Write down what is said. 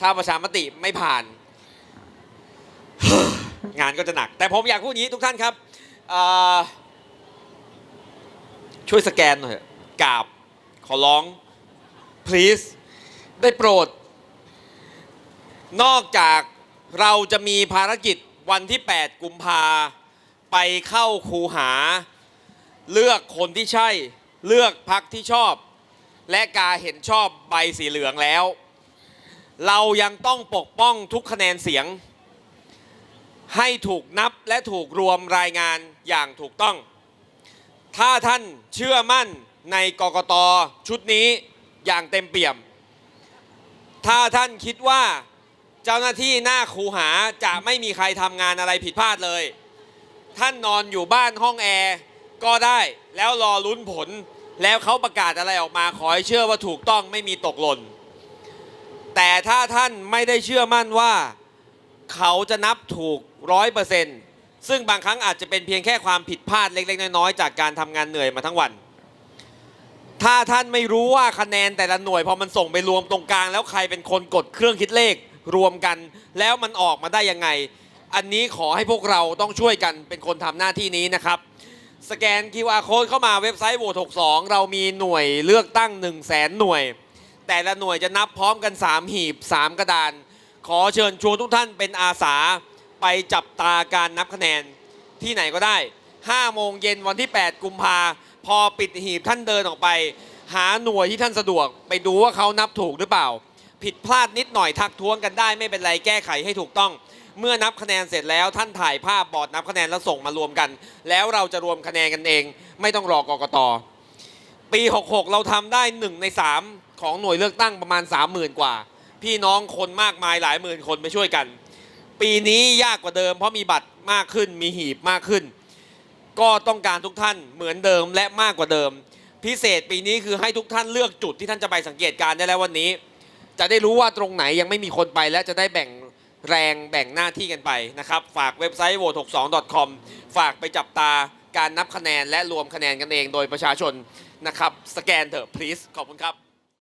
ถ้าประชามติไม่ผ่าน งานก็จะหนัก แต่ผมอยากพูดอย่างนี้ทุกท่านครับช่วยสแกนหน่อยกราบขอร้อง please ได้โปรด นอกจากเราจะมีภารกิจวันที่ 8 กุมภาไปเข้าคูหา เลือกคนที่ใช่ เลือกพักที่ชอบ และการเห็นชอบใบสีเหลืองแล้ว เรายังต้องปกป้องทุกคะแนนเสียง ให้ถูกนับและถูกรวมรายงานอย่างถูกต้อง ถ้าท่านเชื่อมั่นในกกตชุดนี้อย่างเต็มเปี่ยม ถ้าท่านคิดว่าเจ้าหน้าที่หน้าคูหาจะไม่มีใครทำงานอะไรผิดพลาดเลย ท่านนอนอยู่บ้านห้องแอร์ก็ได้แล้วรอลุ้นผล แล้วเขาประกาศอะไรออกมาขอให้เชื่อว่าถูกต้องไม่มีตกหล่น แต่ถ้าท่านไม่ได้เชื่อมั่นว่าเขาจะนับถูกร้อยเปอร์เซ็นต์ซึ่งบางครั้งอาจจะเป็นเพียงแค่ความผิดพลาดเล็ก ๆ น้อย ๆ จากการทำงานเหนื่อยมาทั้งวัน ถ้าท่านไม่รู้ว่าคะแนนแต่ละหน่วยพอมันส่งไปรวมตรงกลาง แล้วใครเป็นคนกดเครื่องคิดเลขรวมกัน แล้วมันออกมาได้ยังไง อันนี้ขอให้พวกเราต้องช่วยกันเป็นคนทำหน้าที่นี้นะครับสแกน QR code เข้ามาเว็บไซต์โหวต62 เรามีหน่วยเลือกตั้ง 1 0 0 0 0แสนหน่วย แต่ละหน่วยจะนับพร้อมกัน 3 หีบ 3 กระดาน ขอเชิญชวนทุกท่านเป็นอาสาไปจับตาการนับคะแนนที่ไหนก็ได้ 5 โมงเย็นวันที่ 8 กุมภาพอปิดหีบท่านเดินออกไป หาหน่วยที่ท่านสะดวก ไปดูว่าเขานับถูกหรือเปล่า ผิดพลาดนิดหน่อยทักท้วงกันได้ไม่เป็นไรแก้ไขให้ถูกต้อง เมื่อนับคะแนนเสร็จแล้วท่านถ่ายภาพบอร์ดนับคะแนนแล้วส่งมารวมกัน แล้วเราจะรวมคะแนนกันเอง ไม่ต้องรอกกตปี 66 เราทำได้ 1 ใน 3 ของหน่วยเลือกตั้งประมาณ 30,000 กว่า พี่น้องคนมากมายหลายหมื่นคนไปช่วยกัน ปีนี้ยากกว่าเดิม เพราะมีบัตรมากขึ้นมีหีบมากขึ้น ก็ต้องการทุกท่านเหมือนเดิมและมากกว่าเดิม พิเศษปีนี้คือให้ทุกท่านเลือกจุดที่ท่านจะไปสังเกตการณ์ได้แล้ววันนี้ จะได้รู้ว่าตรงไหนยังไม่มีคนไปและจะได้แบ่งแรงแบ่งหน้าที่กันไปนะครับ ฝากเว็บไซต์ vote 62 com ฝากไปจับตาการนับคะแนนและรวมคะแนนกันเองโดยประชาชนนะครับ สแกนเถอะ please ขอบคุณครับ